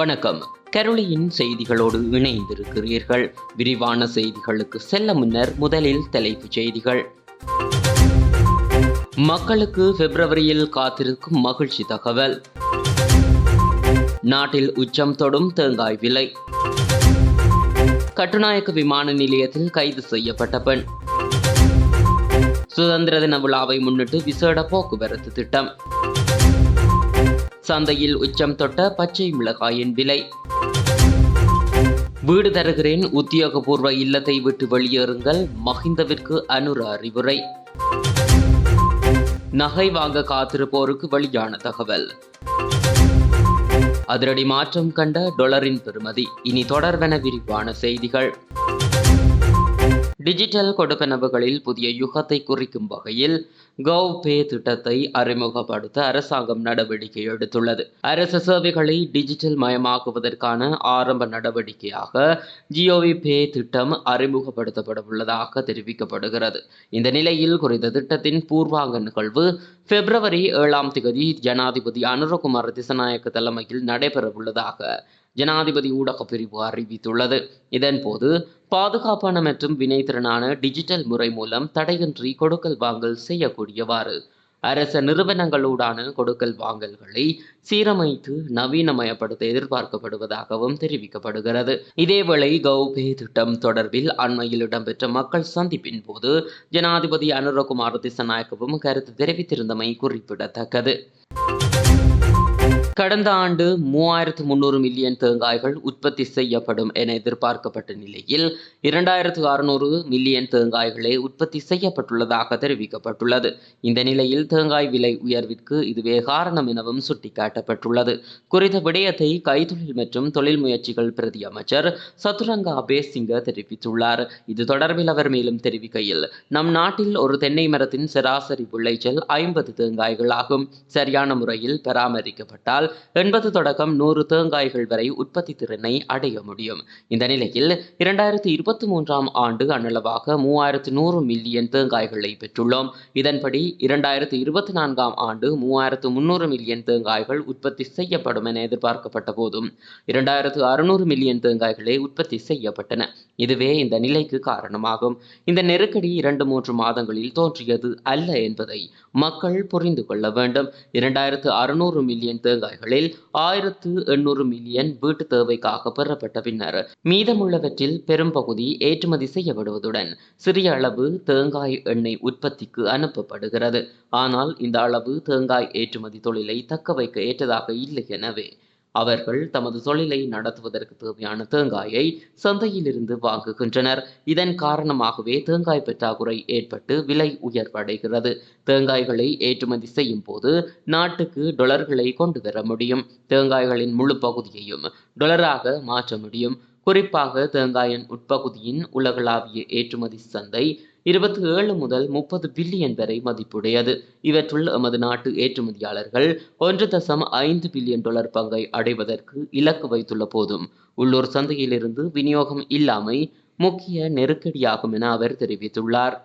வணக்கம். கரோலியின் செய்திகளோடு இணைந்திருக்கிறீர்கள். விரிவான செய்திகளுக்கு செல்ல முன்னர் முதலில் தலைப்புச் செய்திகள். மக்களுக்கு பிப்ரவரியில் காத்திருக்கும் மகிழ்ச்சி தகவல். நாட்டில் உச்சம் தொடும் தேங்காய் விலை. கட்டுநாயக்க விமான நிலையத்தில் கைது செய்யப்பட்ட பெண். சுதந்திர தின விழாவை முன்னிட்டு விசேட போக்குவரத்து திட்டம். சந்தையில் உச்சம் தொட்ட பச்சை மிளகாயின் விலை. வீடு தருகிறேன் உத்தியோகபூர்வ இல்லத்தை விட்டு வெளியேறுங்கள் மஹிந்தவிற்கு அனுர அறிவுரை. நகை வாங்க காத்திருப்போருக்கு வெளியான தகவல். அதிரடி மாற்றம் கண்ட டொலரின் பெறுமதி. இனி தொடர்வென விரிவான செய்திகள். டிஜிட்டல் கொடுப்பனவுகளில் புதிய யுகத்தை குறிக்கும் வகையில் கவ் பே திட்டத்தை அறிமுகப்படுத்த அரசாங்கம் நடவடிக்கை எடுத்துள்ளது. அரசு சேவைகளை டிஜிட்டல் மயமாக்குவதற்கான ஆரம்ப நடவடிக்கையாக ஜியோவி பே திட்டம் அறிமுகப்படுத்தப்பட உள்ளதாக தெரிவிக்கப்படுகிறது. இந்த நிலையில் குறித்த திட்டத்தின் பூர்வாங்க நிகழ்வு பிப்ரவரி ஏழாம் தேதி ஜனாதிபதி அனுரகுமார் திசநாயக்க தலைமையில் நடைபெறவுள்ளதாக ஜனாதிபதி ஊடக பிரிவு அறிவித்துள்ளது. இதன்போது பாதுகாப்பான மற்றும் வினைத்திறனான டிஜிட்டல் முறை மூலம் தடையின்றி கொடுக்கல் வாங்கல் செய்யக்கூடியவாறு. அரச நிறுவனங்களூடான கொடுக்கல் வாங்கல்களை சீரமைத்து நவீனமயப்படுத்த எதிர்பார்க்கப்படுவதாகவும் தெரிவிக்கப்படுகிறது. இதேவேளை கௌபே திட்டம் தொடர்பில் அண்மையில் இடம்பெற்ற மக்கள் சந்திப்பின் போது ஜனாதிபதி அனுரகுமார் திசநாயக்கவும் கருத்து தெரிவித்திருந்தமை குறிப்பிடத்தக்கது. கடந்த ஆண்டு மூவாயிரத்து முன்னூறு மில்லியன் தேங்காய்கள் உற்பத்தி செய்யப்படும் என எதிர்பார்க்கப்பட்ட நிலையில் இரண்டாயிரத்து அறுநூறு மில்லியன் தேங்காய்களே உற்பத்தி செய்யப்பட்டுள்ளதாக தெரிவிக்கப்பட்டுள்ளது. இந்த நிலையில் தேங்காய் விலை உயர்விற்கு இதுவே காரணம் எனவும் சுட்டிக்காட்டப்பட்டுள்ளது. குறித்த விடயத்தை கைத்தொழில் மற்றும் தொழில் முயற்சிகள் பிரதி அமைச்சர் சதுரங்கா பேசிங்க தெரிவித்துள்ளார். இது தொடர்பில் அவர் மேலும் தெரிவிக்கையில் நம் நாட்டில் ஒரு தென்னை மரத்தின் சராசரி விளைச்சல் ஐம்பது தேங்காய்கள் ஆகும் சரியான முறையில் பராமரிக்கப்பட்டால் எண்பது தொடக்கம் நூறு தேங்காய்கள் வரை உற்பத்தி திறனை அடைய முடியும். இந்த நிலையில் இரண்டாயிரத்தி இருபத்தி மூன்றாம் ஆண்டு அண்ணளவாக மூவாயிரத்து நூறு மில்லியன் தேங்காய்களை பெற்றுள்ளோம். இதன்படி இரண்டாயிரத்தி இருபத்தி நான்காம் ஆண்டு மூவாயிரத்து முன்னூறு மில்லியன் தேங்காய்கள் உற்பத்தி செய்யப்படும் என எதிர்பார்க்கப்பட்ட போதும் இரண்டாயிரத்து அறுநூறு மில்லியன் தேங்காய்களே உற்பத்தி செய்யப்பட்டன. இதுவே இந்த நிலைக்கு காரணமாகும். இந்த நெருக்கடி இரண்டு மூன்று மாதங்களில் தோன்றியது அல்ல என்பதை மக்கள் புரிந்து கொள்ள வேண்டும். இரண்டாயிரத்து அறுநூறு மில்லியன் தேங்காய்களில் ஆயிரத்து எண்ணூறு மில்லியன் வீட்டு தேவைக்காக பெறப்பட்ட பின்னர் மீதமுள்ளவற்றில் பெரும்பகுதி ஏற்றுமதி செய்யப்படுவதுடன் சிறிய அளவு தேங்காய் எண்ணெய் உற்பத்திக்கு அனுப்பப்படுகிறது. ஆனால் இந்த அளவு தேங்காய் ஏற்றுமதி தொழிலை தக்க வைக்க ஏற்றதாக இல்லை எனவே அவர்கள் தமது தொழிலை நடத்துவதற்கு தேவையான தேங்காயை சந்தையிலிருந்து வாங்குகின்றனர். இதன் காரணமாகவே தேங்காய் பற்றாக்குறை ஏற்பட்டு விலை உயர்வடைகிறது. தேங்காய்களை ஏற்றுமதி செய்யும் போது நாட்டுக்கு டொலர்களை கொண்டு வர முடியும். தேங்காய்களின் முழு பகுதியையும் டொலராக மாற்ற முடியும். குறிப்பாக தேங்காயின் உட்பகுதியின் உலகளாவிய ஏற்றுமதி சந்தை இருபத்தி ஏழு முதல் முப்பது பில்லியன் வரை மதிப்புடையது. இவற்றுள் எமது நாட்டு ஏற்றுமதியாளர்கள் ஒன்று தசம் ஐந்து பில்லியன் டாலர் பங்கை அடைவதற்கு இலக்கு வைத்துள்ள போதும். உள்ளூர் சந்தையிலிருந்து விநியோகம் இல்லாமை முக்கிய நெருக்கடியாகும் என அவர் தெரிவித்துள்ளார்.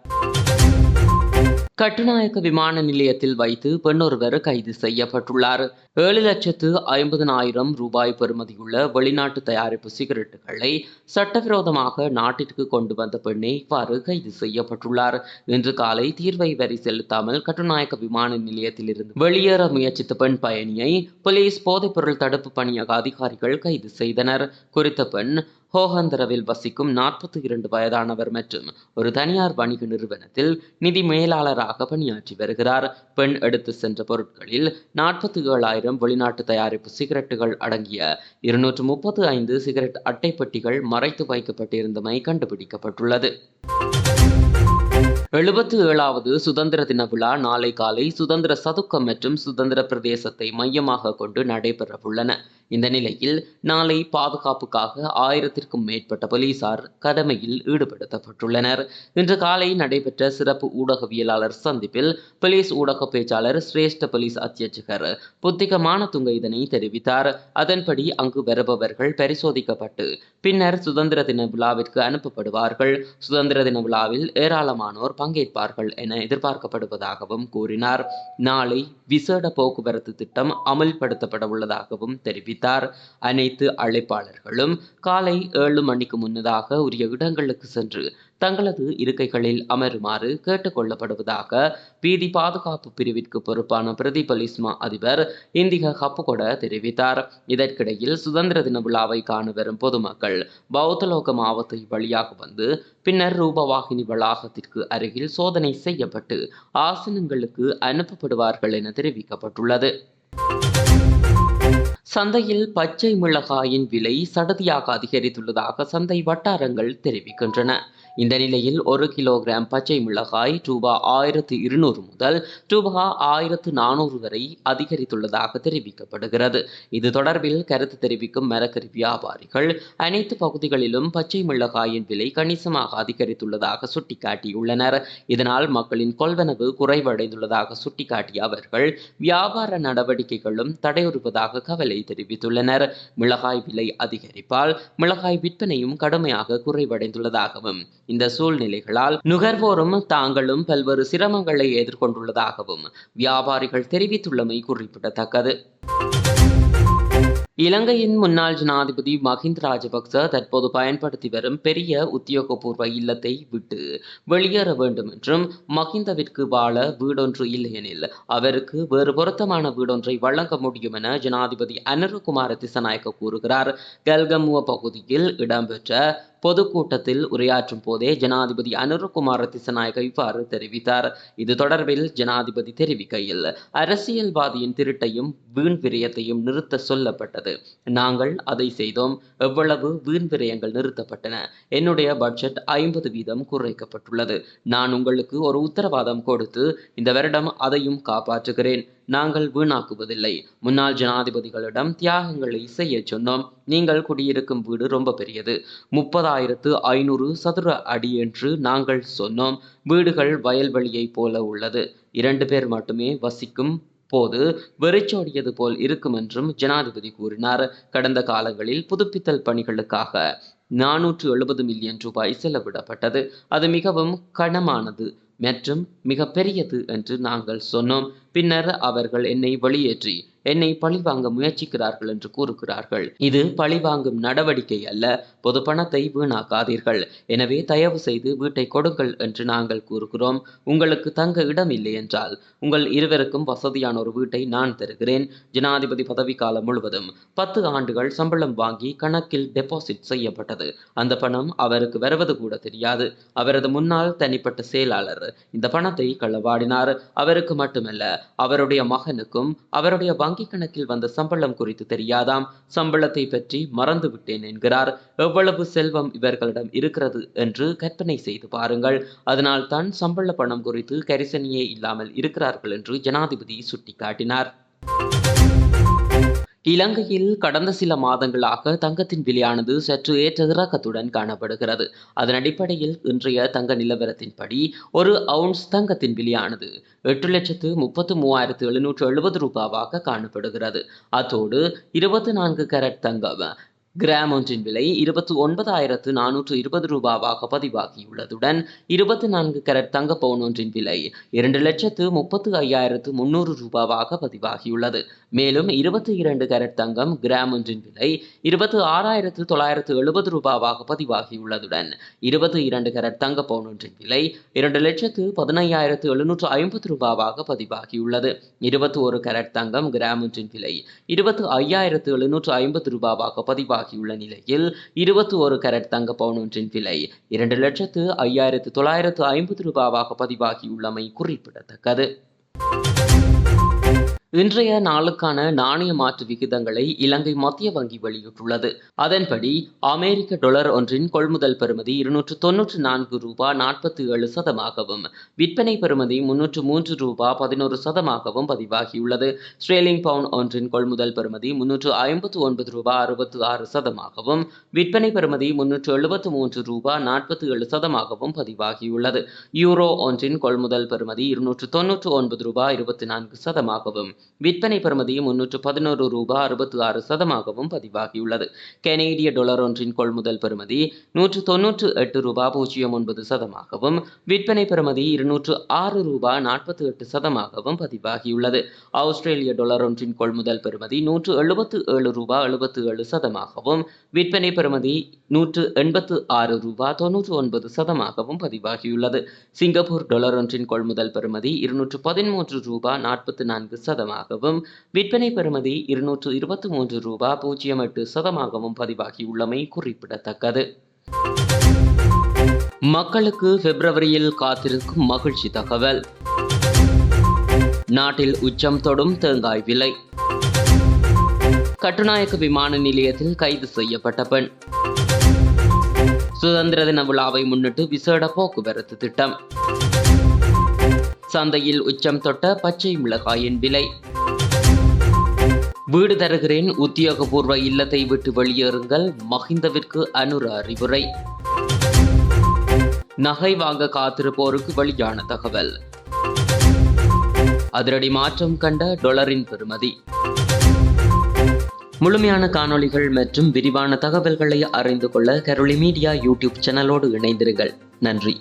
கட்டுநாயக்க விமான நிலையத்தில் வைத்து பெண்ணொருவர் கைது செய்யப்பட்டுள்ளார். ஏழு லட்சத்து ஐம்பதனாயிரம் ரூபாய் பெறுமதியுள்ள வெளிநாட்டு தயாரிப்பு சிகரெட்டுகளை சட்டவிரோதமாக நாட்டிற்கு கொண்டு வந்த பெண்ணே இவ்வாறு கைது செய்யப்பட்டுள்ளார். இன்று காலை தீர்வை வரி செலுத்தாமல் கட்டுநாயக்க விமான நிலையத்தில் இருந்து வெளியேற முயற்சித்த பெண் பயணியை போலீஸ் போதைப்பொருள் தடுப்பு பணியக அதிகாரிகள் கைது செய்தனர். குறித்த பெண் ஹோஹந்தரவில் வசிக்கும் நாற்பத்தி இரண்டு வயதானவர் மற்றும் ஒரு தனியார் வணிக நிறுவனத்தில் நிதி மேலாளராக பணியாற்றி வருகிறார். பெண் எடுத்து சென்ற பொருட்களில் நாற்பத்தி ஏழாயிரம் வெளிநாட்டு தயாரிப்பு சிகரெட்டுகள் அடங்கிய இருநூற்று முப்பத்து ஐந்து சிகரெட் அட்டைப்பட்டிகள் மறைத்து வைக்கப்பட்டிருந்தமை கண்டுபிடிக்கப்பட்டுள்ளது. எழுபத்து ஏழாவது சுதந்திர தின விழா நாளை காலை சுதந்திர சதுக்கம் மற்றும் சுதந்திர பிரதேசத்தை மையமாக கொண்டு நடைபெறவுள்ளன. இந்த நிலையில் நாளை பாதுகாப்புக்காக ஆயிரத்திற்கும் மேற்பட்ட போலீசார் கடமையில் ஈடுபடுத்தப்பட்டுள்ளனர். இன்று காலை நடைபெற்ற சிறப்பு ஊடகவியலாளர் சந்திப்பில் போலீஸ் ஊடக பேச்சாளர் சிரேஷ்ட போலீஸ் அத்தியட்சகர் புத்திகமான துங்க இதனை தெரிவித்தார். அதன்படி அங்கு வருபவர்கள் பரிசோதிக்கப்பட்டு பின்னர் சுதந்திர தின விழாவிற்கு அனுப்பப்படுவார்கள். சுதந்திர தின விழாவில் ஏராளமானோர் பங்கேற்பார்கள் என எதிர்பார்க்கப்படுவதாகவும் கூறினார். நாளை விசேட போக்குவரத்து திட்டம் அமல்படுத்தப்பட உள்ளதாகவும் தெரிவித்தார். அனைத்து அனைத்து அழைப்பாளர்களும் காலை ஏழு மணிக்கு முன்னதாக உரிய இடங்களுக்கு சென்று தங்களது இருக்கைகளில் அமருமாறு கேட்டுக்கொள்ளப்படுவதாக வீதி பாதுகாப்பு பிரிவிற்கு பொறுப்பான பிரதிபலிஸ்மா அதிபர் இந்திக ஹப்புகொட தெரிவித்தார். இதற்கிடையில் சுதந்திர தின விழாவை காண வரும் பொதுமக்கள் பௌத்தலோக மாவத்தை வழியாக வந்து பின்னர் ரூபவாகினி வளாகத்திற்கு அருகில் சோதனை செய்யப்பட்டு ஆசனங்களுக்கு அனுப்பப்படுவார்கள் என தெரிவிக்கப்பட்டுள்ளது. சந்தையில் பச்சை மிளகாயின் விலை சடதியாக அதிகரித்துள்ளதாக சந்தை வட்டாரங்கள் தெரிவிக்கின்றன. இந்த நிலையில் ஒரு கிலோகிராம் பச்சை மிளகாய் ரூபாய் ஆயிரத்து இருநூறு முதல் ரூபாய் ஆயிரத்து நானூறு வரை அதிகரித்துள்ளதாக தெரிவிக்கப்படுகிறது. இது தொடர்பில் கருத்து தெரிவிக்கும் மரக்கறி வியாபாரிகள் அனைத்து பகுதிகளிலும் பச்சை மிளகாயின் விலை கணிசமாக அதிகரித்துள்ளதாக சுட்டிக்காட்டியுள்ளனர். இதனால் மக்களின் கொள்வனவு குறைவடைந்துள்ளதாக சுட்டிக்காட்டிய அவர்கள் வியாபார நடவடிக்கைகளும் தடையுறுவதாக கவலை தெரிவித்துள்ளனர். மிளகாய் விலை அதிகரிப்பால் மிளகாய் விற்பனையும் கடுமையாக குறைவடைந்துள்ளதாகவும் இந்த சூழ்நிலைகளால் நுகர்வோரும் தாங்களும் பல்வேறு சிரமங்களை எதிர்கொண்டுள்ளதாகவும் வியாபாரிகள் தெரிவித்துள்ளமை குறிப்பிடத்தக்கது. இலங்கையின் முன்னாள் ஜனாதிபதி மஹிந்த ராஜபக்ச தற்போது பயன்படுத்தி வரும் பெரிய உத்தியோகபூர்வ இல்லத்தை விட்டு வெளியேற வேண்டும் என்றும் மஹிந்தவிற்கு வாழ வீடொன்று இல்லையெனில் அவருக்கு வேறு பொருத்தமான வீடொன்றை வழங்க முடியும் என ஜனாதிபதி அனுரகுமார திசநாயக்க கூறுகிறார். கல்கமுவ பகுதியில் இடம்பெற்ற பொதுக்கூட்டத்தில் உரையாற்றும் போதே ஜனாதிபதி அனுரகுமார திசநாயக இவ்வாறு தெரிவித்தார். இது தொடர்பில் ஜனாதிபதி தெரிவிக்கையில் அரசியல்வாதியின் திருட்டையும் வீண் விரயத்தையும் நிறுத்த சொல்லப்பட்டது. நாங்கள் அதை செய்தோம். எவ்வளவு வீண் விரயங்கள் நிறுத்தப்பட்டன? என்னுடைய பட்ஜெட் ஐம்பது வீதம் குறைக்கப்பட்டுள்ளது. நான் உங்களுக்கு ஒரு உத்தரவாதம் கொடுத்து இந்த வருடம் அதையும் காப்பாற்றுகிறேன். நாங்கள் வீணாக்குவதில்லை. முன்னாள் ஜனாதிபதிகளிடம் தியாகங்களை செய்ய சொன்னோம். நீங்கள் குடியிருக்கும் வீடு ரொம்ப பெரியது. முப்பதாயிரத்து ஐநூறு சதுர அடி என்று நாங்கள் சொன்னோம். வீடுகள் வயல்வெளியைப் போல உள்ளது. இரண்டு பேர் மட்டுமே வசிக்கும் போது வெறிச்சோடியது போல் இருக்கும் என்றும் ஜனாதிபதி கூறினார். கடந்த காலங்களில் புதுப்பித்தல் பணிகளுக்காக நானூற்று எழுபது மில்லியன் ரூபாய் செலவிடப்பட்டது. அது மிகவும் கனமானது. மற்றும் மிக பெரியது என்று நாங்கள் சொன்னோம். பின்னர் அவர்கள் என்னை வெளியேற்றி என்னை பழிவாங்க முயற்சிக்கிறார்கள் என்று கூறுகிறார்கள். இது பழிவாங்கும் நடவடிக்கை அல்ல பொது பணத்தை வீணாக்காதீர்கள். எனவே தயவு செய்து வீட்டை கொடுங்கள் என்று நாங்கள் கூறுகிறோம். உங்களுக்கு தங்க இடம் இல்லை என்றால் உங்கள் இருவருக்கும் வசதியான ஒரு வீட்டை நான் தருகிறேன். ஜனாதிபதி பதவிக்காலம் முழுவதும் பத்து ஆண்டுகள் சம்பளம் வாங்கி கணக்கில் டெபாசிட் செய்யப்பட்டது. அந்த பணம் அவருக்கு வருவது கூட தெரியாது. அவரது முன்னாள் தனிப்பட்ட செயலாளர் இந்த பணத்தை களவாடினார். அவருக்கு மட்டுமல்ல அவருடைய மகனுக்கும் அவருடைய வங்கி கணக்கில் வந்த சம்பளம் குறித்து தெரியாதாம். சம்பளத்தை பற்றி மறந்து விட்டேன் என்கிறார். எவ்வளவு செல்வம் இவர்களிடம் இருக்கிறது என்று கற்பனை செய்து பாருங்கள். அதனால் தான் சம்பள பணம் குறித்து கரிசனையே இல்லாமல் இருக்கிறார்கள் என்று ஜனாதிபதி சுட்டிக்காட்டினார். இலங்கையில் கடந்த சில மாதங்களாக தங்கத்தின் விலையானது சற்று ஏற்ற இறக்கத்துடன் காணப்படுகிறது. அதன் அடிப்படையில் இன்றைய தங்க நிலவரத்தின்படி ஒரு அவுன்ஸ் தங்கத்தின் விலையானது எட்டு லட்சத்து முப்பத்து மூவாயிரத்து எழுநூற்று எழுபது ரூபாவாக காணப்படுகிறது. அத்தோடு இருபத்தி நான்கு கரட் தங்கம் கிராம் ஒன்றின் விலை இருபத்தி ஒன்பதாயிரத்து நானூற்று இருபது ரூபாவாக பதிவாகியுள்ளதுடன் இருபத்தி நான்கு கரட் தங்க பவுன் ஒன்றின் விலை இரண்டு லட்சத்து முப்பத்து ஐயாயிரத்து முன்னூறு ரூபாவாக பதிவாகியுள்ளது. மேலும் இருபத்தி இரண்டு கரட் தங்கம் கிராம் ஒன்றின் விலை இருபத்தி ஆறாயிரத்து தொள்ளாயிரத்து எழுபது ரூபாவாக பதிவாகியுள்ளதுடன் இருபத்தி இரண்டு கரட் தங்க பவுன் ஒன்றின் விலை இரண்டு லட்சத்து பதினையாயிரத்து எழுநூற்று ஐம்பது ரூபாவாக பதிவாகியுள்ளது. இருபத்தி ஒரு கரட் தங்கம் கிராம் ஒன்றின் விலை இருபத்து ஐயாயிரத்து எழுநூற்று ஐம்பது ரூபாவாக பதிவாகி பதிவாகியுள்ள நிலையில் இருபத்தி ஒரு கரட் தங்க பவுன் ஒன்றின் விலை இரண்டு லட்சத்து ஐயாயிரத்து தொள்ளாயிரத்து ஐம்பது ரூபாவாக பதிவாகியுள்ளமை குறிப்பிடத்தக்கது. இன்றைய நாளுக்கான நாணய மாற்று விகிதங்களை இலங்கை மத்திய வங்கி வெளியிட்டுள்ளது. அதன்படி அமெரிக்க டொலர் ஒன்றின் கொள்முதல் பெறுமதி இருநூற்று தொன்னூற்று நான்கு ரூபா நாற்பத்தி ஏழு சதமாகவும் விற்பனை பெறுமதி முன்னூற்று மூன்று ரூபா பதினோரு சதமாகவும் பதிவாகியுள்ளது. ஸ்ட்ரேலிங் பவுண்ட் ஒன்றின் கொள்முதல் பெறுமதி முன்னூற்று ஐம்பத்து ஒன்பது ரூபா அறுபத்து ஆறு சதமாகவும் விற்பனை பெறுமதி முன்னூற்று எழுபத்து மூன்று ரூபா நாற்பத்தி ஏழு சதமாகவும் பதிவாகியுள்ளது. யூரோ ஒன்றின் கொள்முதல் பெறுமதி இருநூற்று தொன்னூற்று ஒன்பது ரூபா இருபத்தி நான்கு சதமாகவும் விற்பனை பெறுமதி முன்னூற்று பதினோரு ரூபாய் அறுபத்தி ஆறு சதமாகவும் பதிவாகியுள்ளது. கனேடிய டாலர் ஒன்றின் கொள்முதல் பெறுமதி நூற்று தொன்னூற்று எட்டு ரூபாய் பூஜ்ஜியம் ஒன்பது சதமாகவும் விற்பனை பெறுமதி இருநூற்று ஆறு ரூபாய் நாற்பத்தி எட்டு சதமாகவும் பதிவாகியுள்ளது. ஆஸ்திரேலிய டாலர் ஒன்றின் கொள்முதல் பெறுமதி நூற்று எழுபத்து ஏழு ரூபாய் எழுபத்து ஏழு சதமாகவும் விற்பனை பெறுமதி நூற்று எண்பத்து ஆறு ரூபாய் தொன்னூற்று ஒன்பது சதமாகவும் பதிவாகியுள்ளது. சிங்கப்பூர் டாலர் ஒன்றின் கொள்முதல் பெறுமதி இருநூற்று பதிமூன்று ரூபாய் நாற்பத்தி நான்கு சதம் சதமாகவும் விற்பனை பெறுமதி இருநூற்று இருபத்தி மூன்று ரூபாய் பூஜ்ஜியம் எட்டு சதமாகவும் பதிவாகியுள்ளமை குறிப்பிடத்தக்கது. மக்களுக்கு பிப்ரவரியில் காத்திருக்கும் மகிழ்ச்சி தகவல். நாட்டில் உச்சம் தொடும் தேங்காய் விலை. கட்டுநாயக்க விமான நிலையத்தில் கைது செய்யப்பட்ட பெண். சுதந்திர தின விழாவை முன்னிட்டு விசேட போக்குவரத்து திட்டம். சந்தையில் உச்சம் தொட்ட பச்சை மிளகாயின் விலை. வீடு தருகிறேன் உத்தியோகபூர்வ இல்லத்தை விட்டு வெளியேறுங்கள் மஹிந்தவிற்கு அனுர அறிவுரை. நகை வாங்க காத்திருப்போருக்கு வெளியான தகவல். அதிரடி மாற்றம் கண்ட டொலரின் பெறுமதி. முழுமையான காணொளிகள் மற்றும் விரிவான தகவல்களை அறிந்து கொள்ள கரோலி மீடியா யூடியூப் சேனலோடு இணைந்திருங்கள். நன்றி.